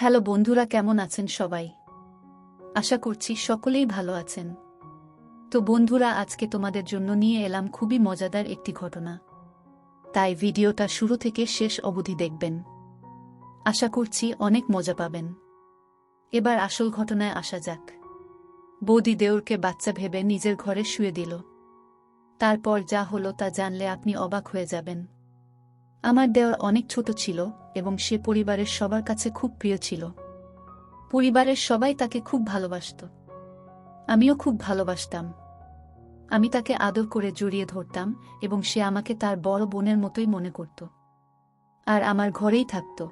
Hello বন্ধুরা, কেমন আছেন সবাই? আশা করছি সকলেই ভালো আছেন। তো বন্ধুরা, আজকে তোমাদের জন্য নিয়ে এলাম খুবই মজাদার একটি ঘটনা। তাই ভিডিওটা শুরু থেকে শেষ অবধি দেখবেন। আশা করছি অনেক মজা পাবেন। এবার আসল ঘটনায় আসা যাক। বৌদি দেউরকে বাচ্চা ভেবে নিজের ঘরে শুয়ে দিল। তারপর যা হলো তা জানলে আপনি অবাক হয়ে যাবেন। আমার দেওয়ার অনেক ছোট ছিল এবং সে পরিবারের সবার কাছে খুব প্রিয় ছিল। পরিবারের সবাই তাকে খুব ভালোবাসত। আমিও খুব ভালোবাসতাম। আমি তাকে আদর করে জড়িয়ে ধরতাম এবং সে আমাকে তার বড় বোনের মতোই মনে করত। আর আমার ঘরেই থাকত।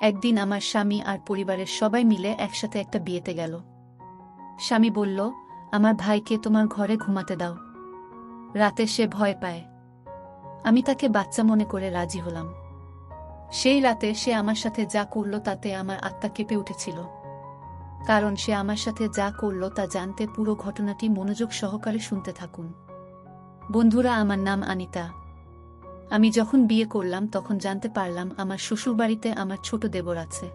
একদিন আমার স্বামী আর পরিবারের সবাই মিলে একসাথে একটা বিয়েতে গেল। স্বামী বলল, আমার ভাইকে তোমার ঘরে ঘুমাতে দাও। রাতে সে ভয় পায়। আমি তাকে বাচ্চা মনে করে রাজি হলাম। সেই রাতে সে আমার সাথে যা করল তাতে আমার আত্মা কেঁপে উঠেছিল। কারণ সে আমার সাথে যা করল তা জানতে পুরো ঘটনাটি মনোযোগ সহকারে শুনতে থাকুন। বন্ধুরা, আমার নাম আনিতা। আমি যখন বিয়ে করলাম, তখন জানতে পারলাম আমার শ্বশুরবাড়িতে আমার ছোট দেবর আছে,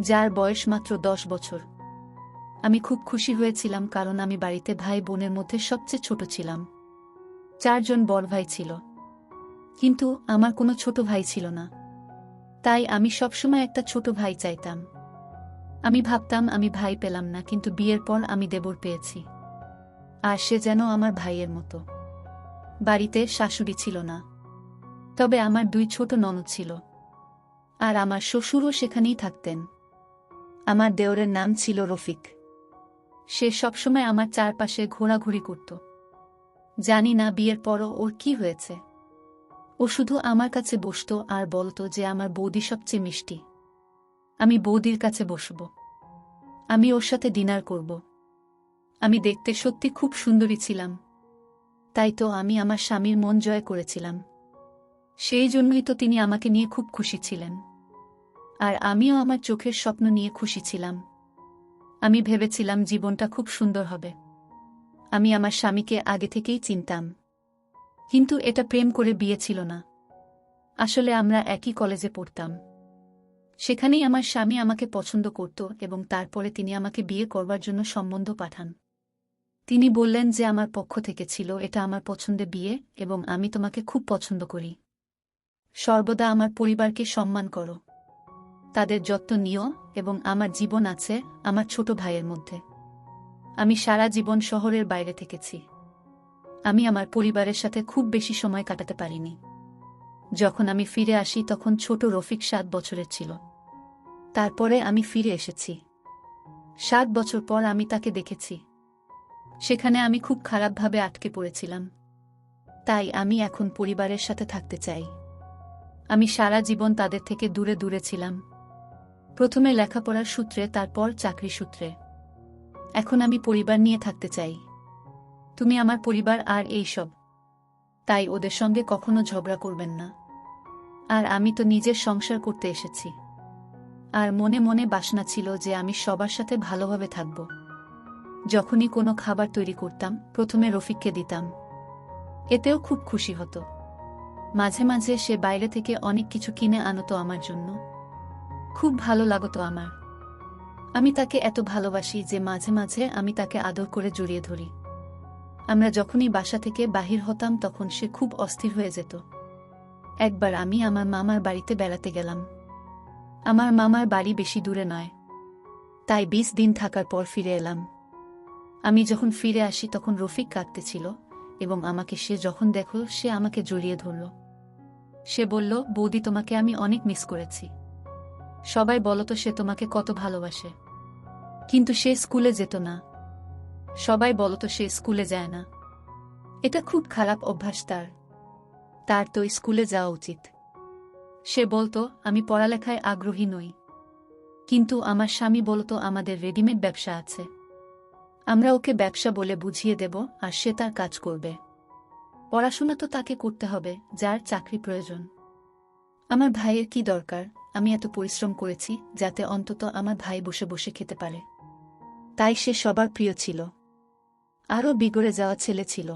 যার বয়স মাত্র দশ বছর। আমি খুব খুশি হয়েছিলাম কারণ আমি বাড়িতে ভাই বোনের মধ্যে সবচেয়ে ছোট ছিলাম। চারজন বড় ভাই ছিল। কিন্তু আমার কোনো ছোট ভাই ছিল না। তাই আমি সবসময় একটা ছোট ভাই চাইতাম। আমি ভাবতাম আমি ভাই পেলাম না, কিন্তু বিয়ের পর আমি দেবর পেয়েছি। আর সে যেন আমার ভাইয়ের মতো। বাড়িতে শাশুড়ি ছিল না। তবে আমার দুই ছোট ননদ ছিল। আর আমার শ্বশুরও সেখানেই থাকতেন। আমার দেওরের নাম ছিল রফিক। সে সবসময় আমার চারপাশে ঘোরাঘুরি করত। জানি না বিয়ের পরও ওর কি হয়েছে। ও শুধু আমার কাছে বসত আর বলতো যে আমার বৌদি সবচেয়ে মিষ্টি। আমি বৌদির কাছে বসব। আমি ওর সাথে ডিনার করব। আমি দেখতে সত্যি খুব সুন্দরী ছিলাম। তাই তো আমি আমার স্বামীর মন জয় করেছিলাম। সেই জন্যই তো তিনি আমাকে নিয়ে খুব খুশি ছিলেন। আর আমিও আমার চোখের স্বপ্ন নিয়ে খুশি ছিলাম। আমি ভেবেছিলাম জীবনটা খুব সুন্দর হবে। আমি আমার স্বামীকে আগে থেকেই চিনতাম। কিন্তু এটা প্রেম করে বিয়ে ছিল না। আসলে আমরা একই কলেজে পড়তাম। সেখানেই আমার স্বামী আমাকে পছন্দ করত এবং তারপরে তিনি আমাকে বিয়ে করবার জন্য সম্বন্ধ পাঠান। তিনি বললেন যে আমার পক্ষ থেকে ছিল, এটা আমার পছন্দের বিয়ে এবং আমি তোমাকে খুব পছন্দ করি। সর্বদা আমার পরিবারকে সম্মান করো। তাদের যত্ন নিও এবং আমার জীবন আছে আমার ছোট ভাইয়ের মধ্যে। আমি সারা জীবন শহরের বাইরে থেকেছি। আমি আমার পরিবারের সাথে খুব বেশি সময় কাটাতে পারিনি। যখন আমি ফিরে আসি, তখন ছোট রফিক সাত বছরের ছিল। তারপরে আমি ফিরে এসেছি। সাত বছর পর আমি তাকে দেখেছি। সেখানে আমি খুব খারাপভাবে আটকে পড়েছিলাম। তাই আমি এখন পরিবারের সাথে থাকতে চাই। আমি সারা জীবন তাদের থেকে দূরে দূরে ছিলাম। প্রথমে লেখাপড়ার সূত্রে, তারপর চাকরি সূত্রে। এখন আমি পরিবার নিয়ে থাকতে চাই। তুমি আমার পরিবার আর এই সব। তাই ওদের সঙ্গে কখনো ঝগড়া করবেন না। আর আমি তো নিজের সংসার করতে এসেছি। আর মনে মনে বাসনা ছিল যে আমি সবার সাথে ভালোভাবে থাকব। যখনই কোনো খাবার তৈরি করতাম, প্রথমে রফিককে দিতাম। এতেও খুব খুশি হতো। মাঝে মাঝে সে বাইরে থেকে অনেক কিছু কিনে আনতো আমার জন্য। খুব ভালো লাগতো আমার। আমি তাকে এত ভালোবাসি যে মাঝে মাঝে আমি তাকে আদর করে জড়িয়ে ধরি। আমরা যখনই বাসা থেকে বাহির হতাম তখন সে খুব অস্থির হয়ে যেত। একবার আমি আমার মামার বাড়িতে বেড়াতে গেলাম। আমার মামার বাড়ি বেশি দূরে নয়। তাই বিশ দিন থাকার পর ফিরে এলাম। আমি যখন ফিরে আসি তখন রফিক কাঁদতেছিল এবং আমাকে সে যখন দেখল সে আমাকে জড়িয়ে ধরল। সে বলল, বৌদি, তোমাকে আমি অনেক মিস করেছি। সবাই বলতো সে তোমাকে কত ভালোবাসে। কিন্তু সে স্কুলে যেত না। সবাই বলতো সে স্কুলে যায় না। এটা খুব খারাপ অভ্যাস তার। তার তো স্কুলে যাওয়া উচিত। সে বলতো, আমি পড়ালেখায় আগ্রহী নই। কিন্তু আমার স্বামী বলতো, আমাদের রেডিমেড ব্যবসা আছে। আমরা ওকে ব্যবসা বলে বুঝিয়ে দেব, আর সে তার কাজ করবে। পড়াশোনা তো তাকে করতে হবে, যার চাকরি প্রয়োজন। আমার ভাইয়ের কি দরকার? আমি এত পরিশ্রম করেছি, যাতে অন্তত আমার ভাই বসে বসে খেতে পারে। তাই সে সবার প্রিয় ছিল। আরও বিগড়ে যাওয়া ছেলে ছিল।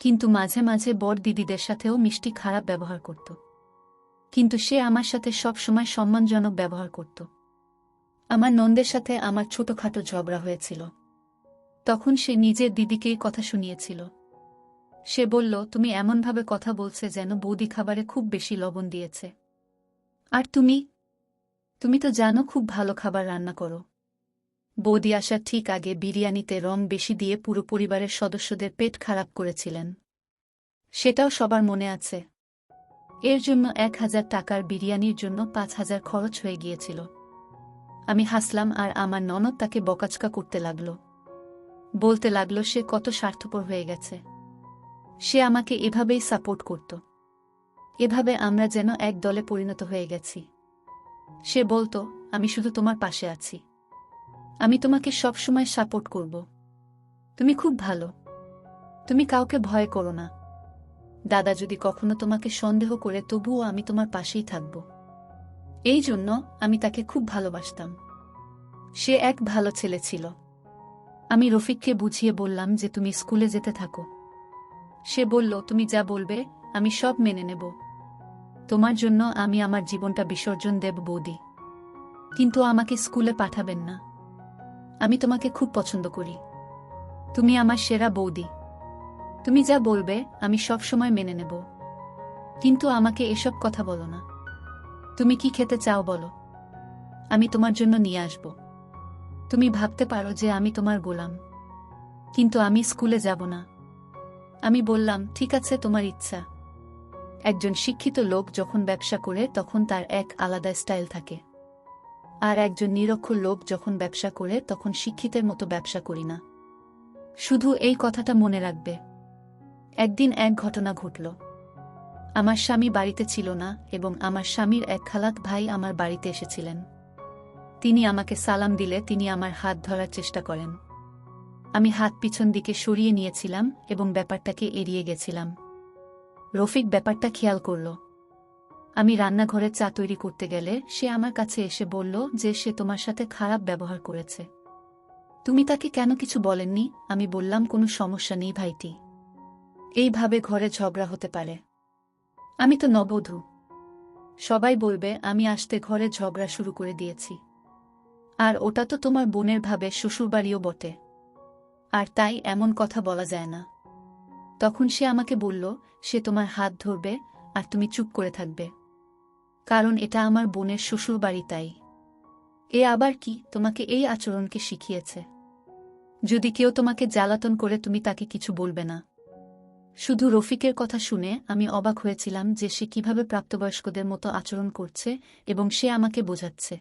কিন্তু মাঝে মাঝে বড় দিদিদের সাথেও মিষ্টি খারাপ ব্যবহার করত। কিন্তু সে আমার সাথে সব সময় সম্মানজনক ব্যবহার করত। আমার নন্দের সাথে আমার ছোটখাটো ঝগড়া হয়েছিল। তখন সে নিজের দিদিকেই কথা শুনিয়েছিল। সে বলল, তুমি এমনভাবে কথা বলছে যেন বৌদি খাবারে খুব বেশি লবণ দিয়েছে। আর তুমি? তুমি তো জানো খুব ভালো খাবার রান্না করো। বৌদি আসার ঠিক আগে বিরিয়ানিতে রং বেশি দিয়ে পুরো পরিবারের সদস্যদের পেট খারাপ করেছিলেন। সেটাও সবার মনে আছে। এর জন্য এক হাজার টাকার বিরিয়ানির জন্য পাঁচ হাজার খরচ হয়ে গিয়েছিল। আমি হাসলাম আর আমার ননদ তাকে বকাচকা করতে লাগল। বলতে লাগল, সে কত স্বার্থপর হয়ে গেছে। সে আমাকে এভাবেই সাপোর্ট করত। এভাবে আমরা যেন এক দলে পরিণত হয়ে গেছি। সে বলতো, আমি শুধু তোমার পাশে আছি। আমি তোমাকে সব সময় সাপোর্ট করব। তুমি খুব ভালো। তুমি কাউকে ভয় করো না। দাদা যদি কখনো তোমাকে সন্দেহ করে, তবুও আমি তোমার পাশেই থাকব। এই জন্য আমি তাকে খুব ভালোবাসতাম। সে এক ভালো ছেলে ছিল। আমি রফিককে বুঝিয়ে বললাম যে তুমি স্কুলে যেতে থাকো। সে বলল, তুমি যা বলবে, আমি সব মেনে নেব। তোমার জন্য আমি আমার জীবনটা বিসর্জন দেব বৌদি। কিন্তু আমাকে স্কুলে পাঠাবেন না। আমি তোমাকে খুব পছন্দ করি। তুমি আমার সেরা বৌদি। তুমি যা বলবে, আমি সব সময় মেনে নেব। কিন্তু আমাকে এসব কথা বলো না। তুমি কি খেতে চাও বলো। আমি তোমার জন্য নিয়ে আসব। তুমি ভাবতে পারো যে আমি তোমার গোলাম। কিন্তু আমি স্কুলে যাব না। আমি বললাম, ঠিক আছে, তোমার ইচ্ছা। একজন শিক্ষিত লোক যখন ব্যবসা করে, তখন তার এক আলাদা স্টাইল থাকে। আর একজন নিরক্ষর লোক যখন ব্যবসা করে, তখন শিক্ষিতের মতো ব্যবসা করি না। শুধু এই কথাটা মনে রাখবে। একদিন এক ঘটনা ঘটল। আমার স্বামী বাড়িতে ছিল না এবং আমার স্বামীর এক খালাত ভাই আমার বাড়িতে এসেছিলেন। তিনি আমাকে সালাম দিলে তিনি আমার হাত ধরার চেষ্টা করেন। আমি হাত পিছন দিকে সরিয়ে নিয়েছিলাম এবং ব্যাপারটাকে এড়িয়ে গেছিলাম। রফিক ব্যাপারটা খেয়াল করল। আমি রান্নাঘরে চা তৈরি করতে গেলে সে আমার কাছে এসে বলল যে সে তোমার সাথে খারাপ ব্যবহার করেছে। তুমি তাকে কেন কিছু বলেননি? আমি বললাম, কোনো সমস্যা নেই ভাইটি। এইভাবে ঘরে ঝগড়া হতে পারে। আমি তো নবধূ সবাই বলবে, আমি আসতে ঘরে ঝগড়া শুরু করে দিয়েছি। আর ওটা তো তোমার বোনের ভাবে, শ্বশুরবাড়িও বটে। আর তাই এমন কথা বলা যায় না। তখন সে আমাকে বলল, সে তোমার হাত ধরবে আর তুমি চুপ করে থাকবে। কারণ এটা আমার বোনের শ্বশুরবাড়ি তাই। এ আবার কি তোমাকে এই আচরণকে শিখিয়েছে? যদি কেউ তোমাকে জ্বালাতন করে তুমি তাকে কিছু বলবে না। শুধু রফিকের কথা শুনে আমি অবাক হয়েছিলাম যে সে কীভাবে প্রাপ্তবয়স্কদের মতো আচরণ করছে এবং সে আমাকে বোঝাচ্ছে।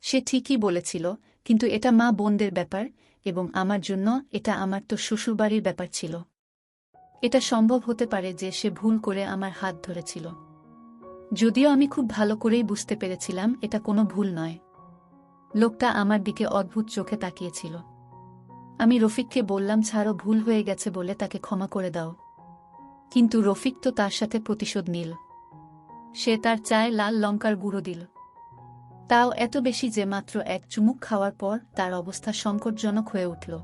সে ঠিকই বলেছিল, কিন্তু এটা মা বোনদের ব্যাপার এবং আমার জন্য এটা আমার তো শ্বশুরবাড়ির ব্যাপার ছিল। এটা সম্ভব হতে পারে যে সে ভুল করে আমার হাত ধরেছিল। যদিও আমি খুব ভালো করেই বুঝতে পেরেছিলাম এটা কোনো ভুল নয়। লোকটা আমার দিকে অদ্ভুত চোখে তাকিয়েছিল। আমি রফিককে বললাম, ছাড়ো, ভুল হয়ে গেছে বলে তাকে ক্ষমা করে দাও। কিন্তু রফিক তো তার সাথে প্রতিশোধ নিল। সে তার চায় লাল লঙ্কার গুঁড়ো দিল। তাও এত বেশি যে মাত্র এক চুমুক খাওয়ার পর তার অবস্থা সংকটজনক হয়ে উঠল।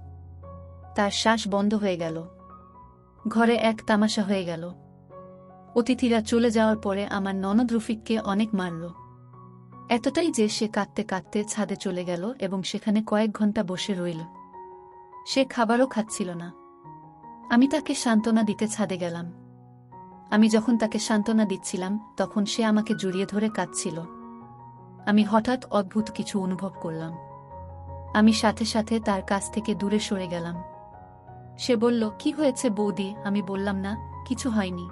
তার শ্বাস বন্ধ হয়ে গেল। ঘরে এক তামাশা হয়ে গেল। অতিথিরা চলে যাওয়ার পরে আমার ননদ রফিককে অনেক মারল। এতটাই যে সে কাঁদতে কাঁদতে ছাদে চলে গেল এবং সেখানে কয়েক ঘণ্টা বসে রইল। সে খাবারও খাচ্ছিল না। আমি তাকে সান্ত্বনা দিতে ছাদে গেলাম। আমি যখন তাকে সান্ত্বনা দিচ্ছিলাম, তখন সে আমাকে জড়িয়ে ধরে কাঁদছিল। আমি হঠাৎ অদ্ভুত কিছু অনুভব করলাম। আমি সাথে সাথে তার কাছ থেকে দূরে সরে গেলাম। সে বলল, কি হয়েছে বৌদি? আমি বললাম, না, কিছু হয়নি।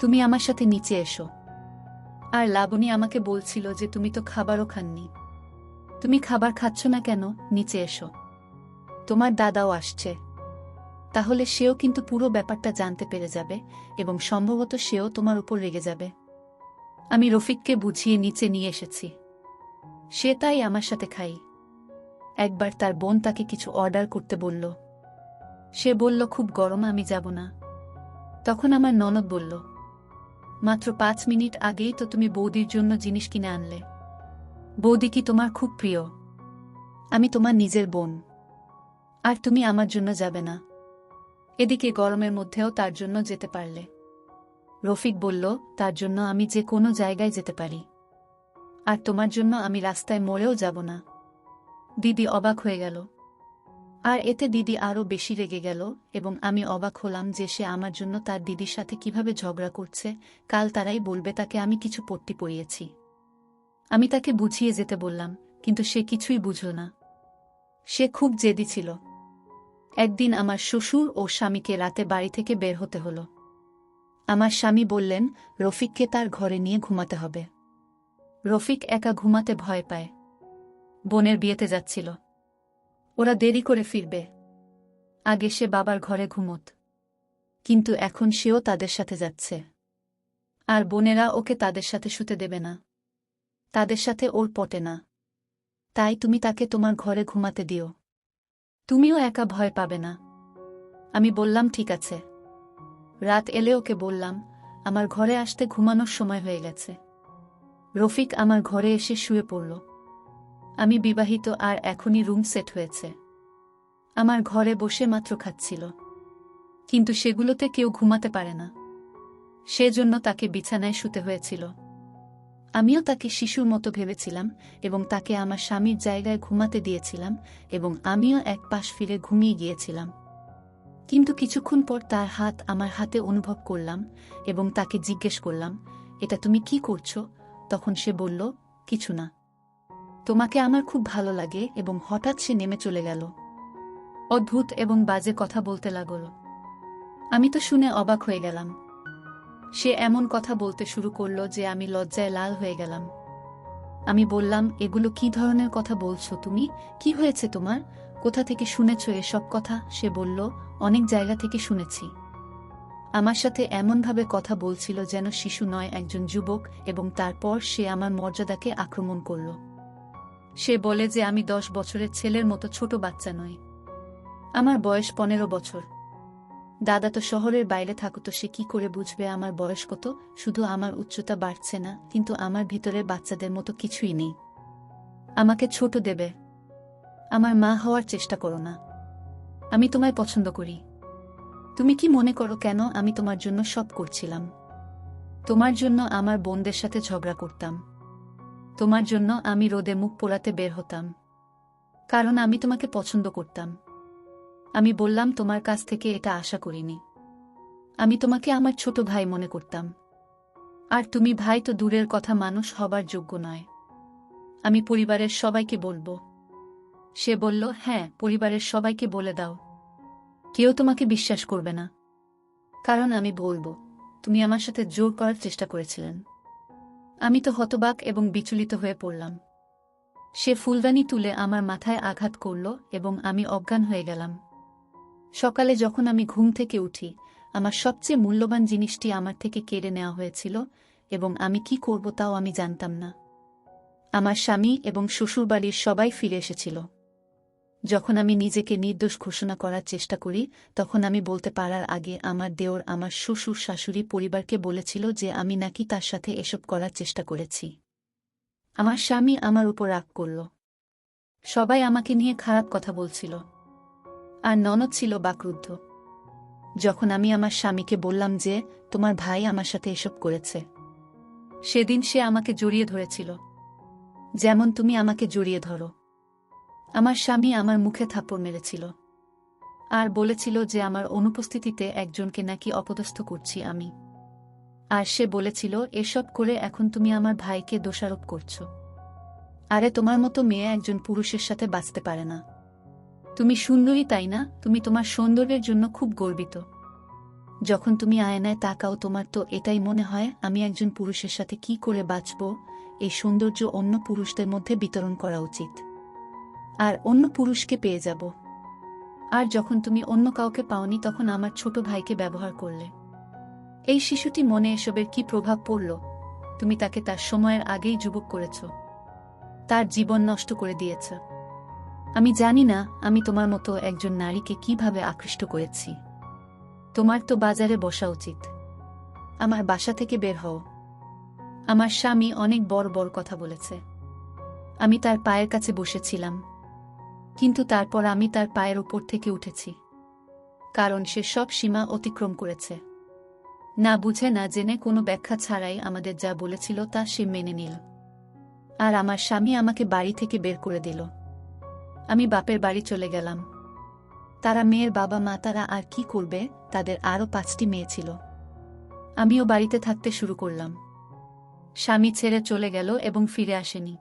তুমি আমার সাথে নিচে এসো। আর লাবণী আমাকে বলছিল যে তুমি তো খাবারও খাননি। তুমি খাবার খাচ্ছ না কেন? নিচে এসো। তোমার দাদাও আসছে। তাহলে সেও কিন্তু পুরো ব্যাপারটা জানতে পেরে যাবে এবং সম্ভবত সেও তোমার উপর রেগে যাবে। আমি রফিককে বুঝিয়ে নিচে নিয়ে এসেছি। সে তাই আমার সাথে খাই। একবার তার বোন তাকে কিছু অর্ডার করতে বলল। সে বলল, খুব গরম, আমি যাব না। তখন আমার ননদ বলল মাত্র পাঁচ মিনিট আগেই তো তুমি বৌদির জন্য জিনিস কিনে আনলে। বৌদি কি তোমার খুব প্রিয়? আমি তোমার নিজের বোন। আর তুমি আমার জন্য যাবে না। এদিকে গরমের মধ্যেও তার জন্য যেতে পারলে। রফিক বলল, তার জন্য আমি যে কোনো জায়গায় যেতে পারি। আর তোমার জন্য আমি রাস্তায় মরেও যাব না। দিদি অবাক হয়ে গেল। আর এতে দিদি আরও বেশি রেগে গেল এবং আমি অবাক হলাম যে সে আমার জন্য তার দিদির সাথে কীভাবে ঝগড়া করছে। কাল তারাই বলবে তাকে আমি কিছু পট্টি পরিয়েছি। আমি তাকে বুঝিয়ে যেতে বললাম, কিন্তু সে কিছুই বুঝল না। সে খুব জেদি ছিল। একদিন আমার শ্বশুর ও স্বামীকে রাতে বাড়ি থেকে বের হতে হলো। আমার স্বামী বললেন, রফিককে তার ঘরে নিয়ে ঘুমাতে হবে। রফিক একা ঘুমাতে ভয় পায়। বোনের বিয়েতে যাচ্ছিল। ওরা দেরি করে ফিরবে। আগে সে বাবার ঘরে ঘুমত। কিন্তু এখন সেও তাদের সাথে যাচ্ছে। আর বোনেরা ওকে তাদের সাথে শুতে দেবে না। তাদের সাথে ওর পটে না। তাই তুমি তাকে তোমার ঘরে ঘুমাতে দিও। তুমিও একা ভয় পাবে না। আমি বললাম, ঠিক আছে। রাত এলে ওকে বললাম, আমার ঘরে আসতে ঘুমানোর সময় হয়ে গেছে। রফিক আমার ঘরে এসে শুয়ে পড়ল। আমি বিবাহিত আর এখনই রুম সেট হয়েছে। আমার ঘরে বসে মাত্র খাচ্ছিল। কিন্তু সেগুলোতে কেউ ঘুমাতে পারে না। সেজন্য তাকে বিছানায় শুতে হয়েছিল। আমিও তাকে শিশুর মতো ভেবেছিলাম এবং তাকে আমার স্বামীর জায়গায় ঘুমাতে দিয়েছিলাম এবং আমিও এক পাশ ফিরে ঘুমিয়ে গিয়েছিলাম। কিন্তু কিছুক্ষণ পর তার হাত আমার হাতে অনুভব করলাম এবং তাকে জিজ্ঞেস করলাম, এটা তুমি কি করছ? তখন সে বলল, কিছু না। তোমাকে আমার খুব ভালো লাগে এবং হঠাৎ সে নেমে চলে গেল। অদ্ভুত এবং বাজে কথা বলতে লাগল। আমি তো শুনে অবাক হয়ে গেলাম। সে এমন কথা বলতে শুরু করল যে আমি লজ্জায় লাল হয়ে গেলাম। আমি বললাম, এগুলো কি ধরনের কথা বলছো তুমি? কি হয়েছে তোমার? কোথা থেকে শুনেছ এসব কথা? সে বলল, অনেক জায়গা থেকে শুনেছি। আমার সাথে এমনভাবে কথা বলছিল যেন শিশু নয়, একজন যুবক এবং তারপর সে আমার মর্যাদাকে আক্রমণ করল। সে বলে যে আমি দশ বছরের ছেলের মতো ছোট বাচ্চা নই। আমার বয়স পনেরো বছর। দাদা তো শহরের বাইরে থাকতো সে কি করে বুঝবে আমার বয়স কত? শুধু আমার উচ্চতা বাড়ছে না, কিন্তু আমার ভিতরে বাচ্চাদের মতো কিছুই নেই। আমাকে ছোট দেবে। আমার মা হওয়ার চেষ্টা করো না। আমি তোমায় পছন্দ করি। তুমি কি মনে করো কেন আমি তোমার জন্য সব করছিলাম? তোমার জন্য আমার বোনদের সাথে ঝগড়া করতাম। তোমার জন্য আমি রোদে মুখ পোলাতে বের হতাম। কারণ আমি তোমাকে পছন্দ করতাম। আমি বললাম, তোমার কাছ থেকে এটা আশা করিনি। আমি তোমাকে আমার ছোট ভাই মনে করতাম। আর তুমি ভাই তো দূরের কথা মানুষ হবার যোগ্য নয়। আমি পরিবারের সবাইকে বলব। সে বলল হ্যাঁ পরিবারের সবাইকে বলে দাও। কেউ তোমাকে বিশ্বাস করবে না। কারণ আমি বলব, তুমি আমার সাথে জোর করার চেষ্টা করেছিলেন। আমি তো হতবাক এবং বিচলিত হয়ে পড়লাম। সে ফুলদানি তুলে আমার মাথায় আঘাত করল এবং আমি অজ্ঞান হয়ে গেলাম। সকালে যখন আমি ঘুম থেকে উঠি, আমার সবচেয়ে মূল্যবান জিনিসটি আমার থেকে কেড়ে নেওয়া হয়েছিল এবং আমি কি করব তাও আমি জানতাম না। আমার স্বামী এবং শ্বশুরবাড়ির সবাই ফিরে এসেছিল। যখন আমি নিজেকে নির্দোষ ঘোষণা করার চেষ্টা করি, তখন আমি বলতে পারার আগে আমার দেওর আমার শ্বশুর শাশুড়ি পরিবারকে বলেছিল যে আমি নাকি তার সাথে এসব করার চেষ্টা করেছি। আমার স্বামী আমার উপর রাগ করল। সবাই আমাকে নিয়ে খারাপ কথা বলছিল। আর ননদ ছিল বাক্রুদ্ধ। যখন আমি আমার স্বামীকে বললাম যে, তোমার ভাই আমার সাথে এসব করেছে। সেদিন সে আমাকে জড়িয়ে ধরেছিল। যেমন তুমি আমাকে জড়িয়ে ধরো। আমার স্বামী আমার মুখে থাপ্পড় মেরেছিল। আর বলেছিল যে আমার অনুপস্থিতিতে একজনকে নাকি অপদস্থ করছি আমি। আর সে বলেছিল, এসব করে এখন তুমি আমার ভাইকে দোষারোপ করছ। আরে তোমার মতো মেয়ে একজন পুরুষের সাথে বাঁচতে পারে না। তুমি সুন্দরী তাই না? তুমি তোমার সৌন্দর্যের জন্য খুব গর্বিত। যখন তুমি আয়নায় তাকাও তোমার তো এটাই মনে হয়, আমি একজন পুরুষের সাথে কি করে বাঁচব? এই সৌন্দর্য অন্য পুরুষদের মধ্যে বিতরণ করা উচিত। আর অন্য পুরুষকে পেয়ে যাব। আর যখন তুমি অন্য কাউকে পাওনি, তখন আমার ছোট ভাইকে ব্যবহার করলে। এই শিশুটি মনে এসবের কি প্রভাব পড়ল, তুমি তাকে তার সময়ের আগেই যুবক করেছ। তার জীবন নষ্ট করে দিয়েছ। আমি জানি না, আমি তোমার মতো একজন নারীকে কীভাবে আকৃষ্ট করেছি। তোমার তো বাজারে বসা উচিত। আমার বাসা থেকে বের হও। আমার স্বামী অনেক বড় বড় কথা বলেছে। আমি তার পায়ের কাছে বসেছিলাম। কিন্তু তারপর আমি তার পায়ের ওপর থেকে উঠেছি। কারণ সে সব সীমা অতিক্রম করেছে। না বুঝে না জেনে কোনো ব্যাখ্যা ছাড়াই আমাদের যা বলেছিল তা সে মেনে নিল। আর আমার স্বামী আমাকে বাড়ি থেকে বের করে দিল। আমি বাপের বাড়ি চলে গেলাম। তারা মেয়ের বাবা মা তারা আর কি করবে, তাদের আরও পাঁচটি মেয়ে ছিল। আমিও বাড়িতে থাকতে শুরু করলাম। স্বামী ছেড়ে চলে গেল এবং ফিরে আসেনি।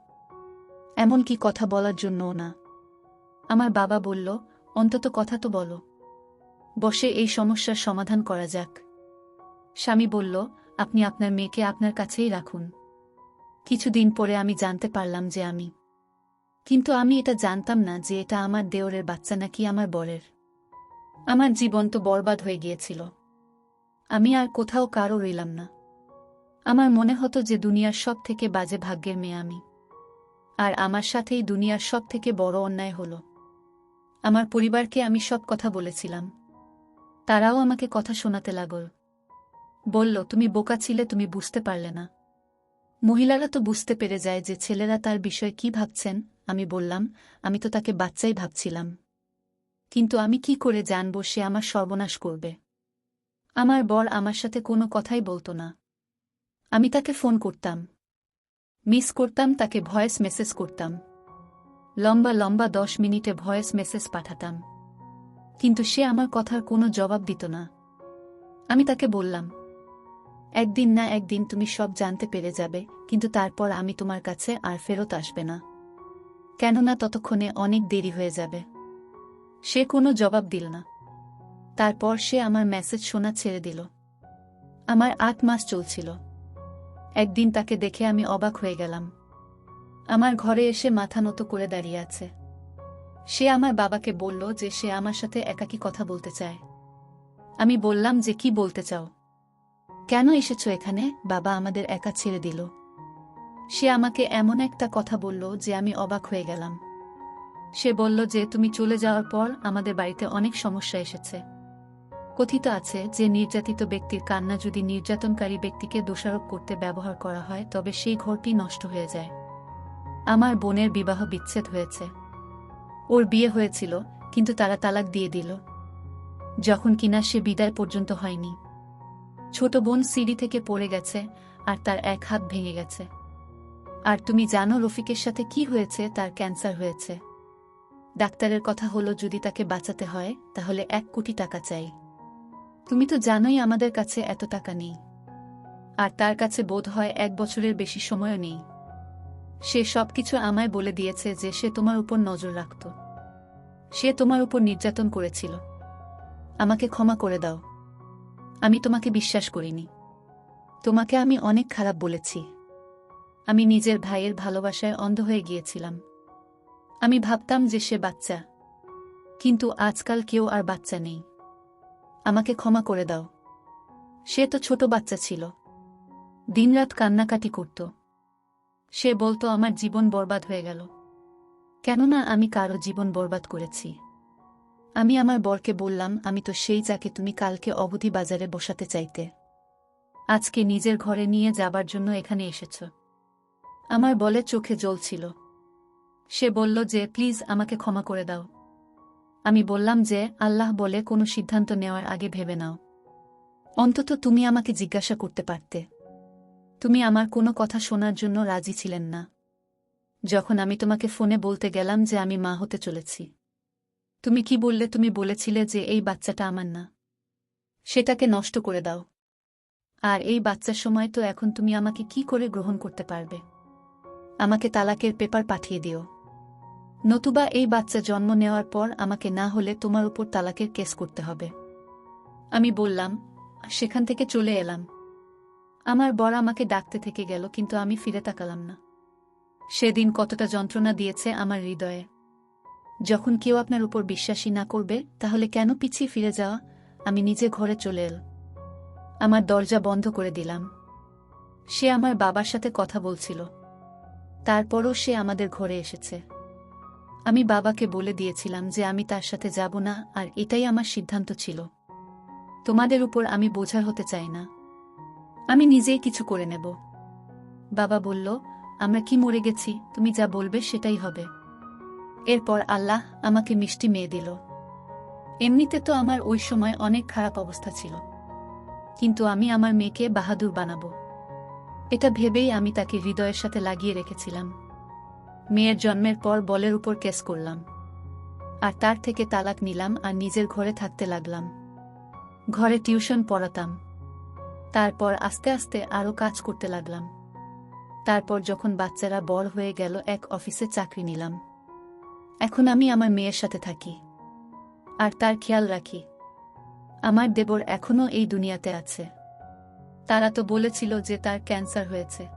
এমনকি কথা বলার জন্যও না। আমার বাবা বলল, অন্তত কথা তো বলো। বসে এই সমস্যার সমাধান করা যাক। স্বামী বলল, আপনি আপনার মেয়েকে আপনার কাছেই রাখুন। কিছুদিন পরে আমি জানতে পারলাম যে আমি। কিন্তু আমি এটা জানতাম না যে এটা আমার দেওরের বাচ্চা নাকি আমার বরের। আমার জীবন তো বরবাদ হয়ে গিয়েছিল। আমি আর কোথাও কারও রইলাম না। আমার মনে হতো যে দুনিয়ার সব থেকে বাজে ভাগ্যের মেয়ে আমি। আর আমার সাথেই দুনিয়ার সব থেকে বড় অন্যায় হল। আমার পরিবারকে আমি সব কথা বলেছিলাম। তারাও আমাকে কথা শোনাতে লাগল। বলল, তুমি বোকা ছিলে, তুমি বুঝতে পারলে না। মহিলারা তো বুঝতে পেরে যায় যে ছেলেরা তার বিষয়ে কি ভাবছেন। আমি বললাম, আমি তো তাকে বাচ্চাই ভাবছিলাম। কিন্তু আমি কি করে জানব সে আমার সর্বনাশ করবে? আমার বর আমার সাথে কোনো কথাই বলতো না। আমি তাকে ফোন করতাম। মিস করতাম, তাকে ভয়েস মেসেজ করতাম। লম্বা লম্বা দশ মিনিটে ভয়েস মেসেজ পাঠাতাম। কিন্তু সে আমার কথার কোনো জবাব দিত না। আমি তাকে বললাম, একদিন না একদিন তুমি সব জানতে পেরে যাবে, কিন্তু তারপর আমি তোমার কাছে আর ফেরত আসবে না। কেননা ততক্ষণে অনেক দেরি হয়ে যাবে। সে কোনো জবাব দিল না। তারপর সে আমার মেসেজ শোনা ছেড়ে দিল। আমার আট মাস চলছিল। একদিন তাকে দেখে আমি অবাক হয়ে গেলাম। আমার ঘরে এসে মাথা নত করে দাঁড়িয়ে আছে। সে আমার বাবাকে বলল যে সে আমার সাথে একাকি কথা বলতে চায়। আমি বললাম যে কি বলতে চাও? কেন এসেছ এখানে? বাবা আমাদের একা ছেড়ে দিল। সে আমাকে এমন একটা কথা বলল যে আমি অবাক হয়ে গেলাম। সে বলল যে তুমি চলে যাওয়ার পর আমাদের বাড়িতে অনেক সমস্যা এসেছে। কথিত আছে যে নির্যাতিত ব্যক্তির কান্না যদি নির্যাতনকারী ব্যক্তিকে দোষারোপ করতে ব্যবহার করা হয়, তবে সেই ঘরটি নষ্ট হয়ে যায়। আমার বোনের বিবাহ বিচ্ছেদ হয়েছে। ওর বিয়ে হয়েছিল, কিন্তু তারা তালাক দিয়ে দিল। যখন কিনা সে বিদায় পর্যন্ত হয়নি। ছোট বোন সিঁড়ি থেকে পড়ে গেছে, আর তার এক হাত ভেঙে গেছে। আর তুমি জানো রফিকের সাথে কি হয়েছে, তার ক্যান্সার হয়েছে। ডাক্তারের কথা হলো, যদি তাকে বাঁচাতে হয়, তাহলে এক কোটি টাকা চাই। তুমি তো জানোই আমাদের কাছে এত টাকা নেই। আর তার কাছে বোধ হয় এক বছরের বেশি সময়ও নেই। সে সবকিছু আমায় বলে দিয়েছে যে সে তোমার উপর নজর রাখত। সে তোমার উপর নির্যাতন করেছিল। আমাকে ক্ষমা করে দাও। আমি তোমাকে বিশ্বাস করিনি। তোমাকে আমি অনেক খারাপ বলেছি। আমি নিজের ভাইয়ের ভালোবাসায় অন্ধ হয়ে গিয়েছিলাম। আমি ভাবতাম যে সে বাচ্চা। কিন্তু আজকাল কেউ আর বাচ্চা নেই। আমাকে ক্ষমা করে দাও। সে তো ছোট বাচ্চা ছিল। দিনরাত কান্নাকাটি করত। সে বলতো, আমার জীবন বরবাদ হয়ে গেল। কেননা আমি কারও জীবন বরবাদ করেছি। আমি আমার বরকে বললাম, আমি তো সেই যাকে তুমি কালকে অবধি বাজারে বসাতে চাইতে। আজকে নিজের ঘরে নিয়ে যাবার জন্য এখানে এসেছ। আমার বলে চোখে জ্বলছিল সে বলল যে, প্লিজ আমাকে ক্ষমা করে দাও। আমি বললাম যে, আল্লাহ বলে কোনো সিদ্ধান্ত নেওয়ার আগে ভেবে নাও। অন্তত তুমি আমাকে জিজ্ঞাসা করতে পারতে। তুমি আমার কোনো কথা শোনার জন্য রাজি ছিলেন না। যখন আমি তোমাকে ফোনে বলতে গেলাম যে আমি মা হতে চলেছি। তুমি কি বললে? তুমি বলেছিলে যে এই বাচ্চাটা আমার না। সেটাকে নষ্ট করে দাও। আর এই বাচ্চার সময় তো এখন তুমি আমাকে কি করে গ্রহণ করতে পারবে? আমাকে তালাকের পেপার পাঠিয়ে দিও। নতুবা এই বাচ্চা জন্ম নেওয়ার পর আমাকে না হলে তোমার উপর তালাকের কেস করতে হবে। আমি বললাম, সেখান থেকে চলে এলাম। আমার বর আমাকে ডাকতে থেকে গেল, কিন্তু আমি ফিরে তাকালাম না। সেদিন কতটা যন্ত্রণা দিয়েছে আমার হৃদয়ে। যখন কেউ আপনার উপর বিশ্বাসী না করবে, তাহলে কেন পিছিয়ে ফিরে যাওয়া? আমি নিজে ঘরে চলে এল। আমার দরজা বন্ধ করে দিলাম। সে আমার বাবার সাথে কথা বলছিল। তারপরও সে আমাদের ঘরে এসেছে। আমি বাবাকে বলে দিয়েছিলাম যে আমি তার সাথে যাব না, আর এটাই আমার সিদ্ধান্ত ছিল। তোমাদের উপর আমি বোঝার হতে চাই না। আমি নিজেই কিছু করে নেব। বাবা বলল, আমরা কি মরে গেছি? তুমি যা বলবে সেটাই হবে। এরপর আল্লাহ আমাকে মিষ্টি মেয়ে দিল। এমনিতে তো আমার ওই সময় অনেক খারাপ অবস্থা ছিল। কিন্তু আমি আমার মেয়েকে বাহাদুর বানাবো। এটা ভেবেই আমি তাকে হৃদয়ের সাথে লাগিয়ে রেখেছিলাম। মেয়ের জন্মের পর বলের উপর কেস করলাম। আর তার থেকে তালাক নিলাম আর নিজের ঘরে থাকতে লাগলাম। ঘরে টিউশন পড়াতাম। তারপর আস্তে আস্তে আরও কাজ করতে লাগলাম। তারপর যখন বাচ্চারা বড় হয়ে গেল, এক অফিসে চাকরি নিলাম। এখন আমি আমার মেয়ের সাথে থাকি। আর তার খেয়াল রাখি। আমার দেবর এখনও এই দুনিয়াতে আছে। তারা তো বলেছিল যে তার ক্যান্সার হয়েছে।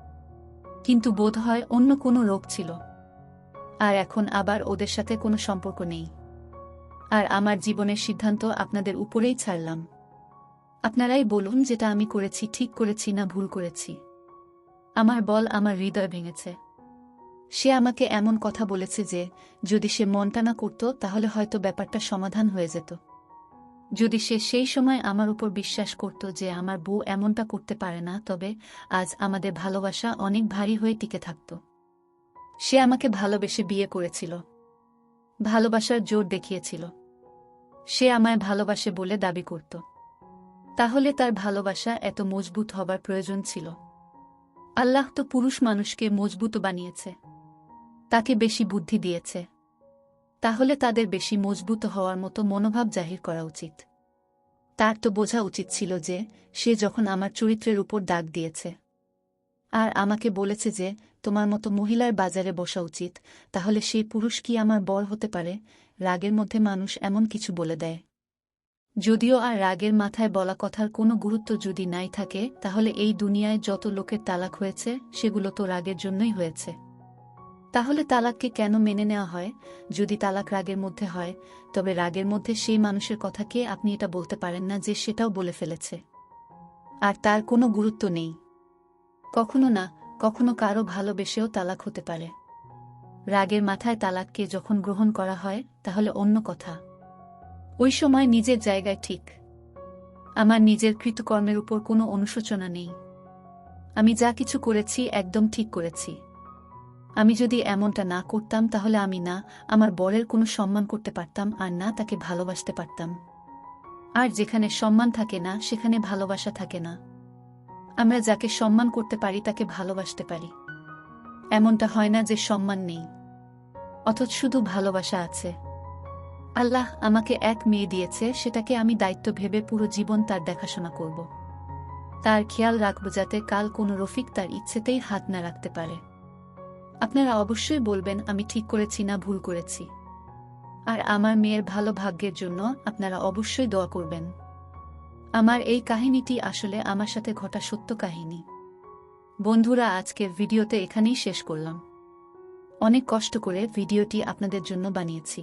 কিন্তু বোধ হয় অন্য কোনো রোগ ছিল। আর এখন আবার ওদের সাথে কোনো সম্পর্ক নেই। আর আমার জীবনের সিদ্ধান্ত আপনাদের উপরেই ছাড়লাম। আপনারাই বলুন যেটা আমি করেছি, ঠিক করেছি না ভুল করেছি। আমার বল আমার হৃদয় ভেঙেছে। সে আমাকে এমন কথা বলেছে যে, যদি সে মনটা না করত, তাহলে হয়তো ব্যাপারটা সমাধান হয়ে যেত। যদি সে সেই সময় আমার উপর বিশ্বাস করত যে, আমার বউ এমনটা করতে পারে না, তবে আজ আমাদের ভালোবাসা অনেক ভারী হয়ে টিকে থাকত। সে আমাকে ভালোবেসে বিয়ে করেছিল। ভালোবাসার জোর দেখিয়েছিল। সে আমায় ভালোবাসে বলে দাবি করত। তাহলে তার ভালোবাসা এত মজবুত হবার প্রয়োজন ছিল। আল্লাহ তো পুরুষ মানুষকে মজবুত বানিয়েছে। তাকে বেশি বুদ্ধি দিয়েছে। তাহলে তাদের বেশি মজবুত হওয়ার মতো মনোভাব জাহির করা উচিত। তার তো বোঝা উচিত ছিল যে, সে যখন আমার চরিত্রের উপর দাগ দিয়েছে। আর আমাকে বলেছে যে, তোমার মতো মহিলার বাজারে বসা উচিত, তাহলে সেই পুরুষ কি আমার বর হতে পারে? রাগের মধ্যে মানুষ এমন কিছু বলে দেয়। যদিও আর রাগের মাথায় বলা কথার কোনো গুরুত্ব যদি নাই থাকে, তাহলে এই দুনিয়ায় যত লোকের তালাক হয়েছে, সেগুলো তো রাগের জন্যই হয়েছে। তাহলে তালাককে কেন মেনে নেওয়া হয়? যদি তালাক রাগের মধ্যে হয়, তবে রাগের মধ্যে সেই মানুষের কথাকে আপনি এটা বলতে পারেন না যে সেটাও বলে ফেলেছে। আর তার কোনো গুরুত্ব নেই। কখনো না, কখনো কারও ভালোবেসেও তালাক হতে পারে। রাগের মাথায় তালাককে যখন গ্রহণ করা হয়, তাহলে অন্য কথা। ওই সময় নিজের জায়গায় ঠিক। আমার নিজের কৃতকর্মের উপর কোনো অনুশোচনা নেই। আমি যা কিছু করেছি, একদম ঠিক করেছি। আমি যদি এমনটা না করতাম, তাহলে আমি না, আমার বরের কোনো সম্মান করতে পারতাম আর না তাকে ভালোবাসতে পারতাম। আর যেখানে সম্মান থাকে না, সেখানে ভালোবাসা থাকে না। আমরা যাকে সম্মান করতে পারি, তাকে ভালোবাসতে পারি। এমনটা হয় না যে সম্মান নেই। অথচ শুধু ভালোবাসা আছে। আল্লাহ আমাকে এক মেয়ে দিয়েছে, সেটাকে আমি দায়িত্ব ভেবে পুরো জীবন তার দেখাশোনা করব। তার খেয়াল রাখব যাতে কাল কোনো রফিক তার ইচ্ছেতেই হাত না রাখতে পারে। আপনারা অবশ্যই বলবেন, আমি ঠিক করেছি না ভুল করেছি। আর আমার মেয়ের ভালো ভাগ্যের জন্য আপনারা অবশ্যই দোয়া করবেন। আমার এই কাহিনীটি আসলে আমার সাথে ঘটা সত্য কাহিনী। বন্ধুরা, আজকের ভিডিওতে এখানেই শেষ করলাম। অনেক কষ্ট করে ভিডিওটি আপনাদের জন্য বানিয়েছি।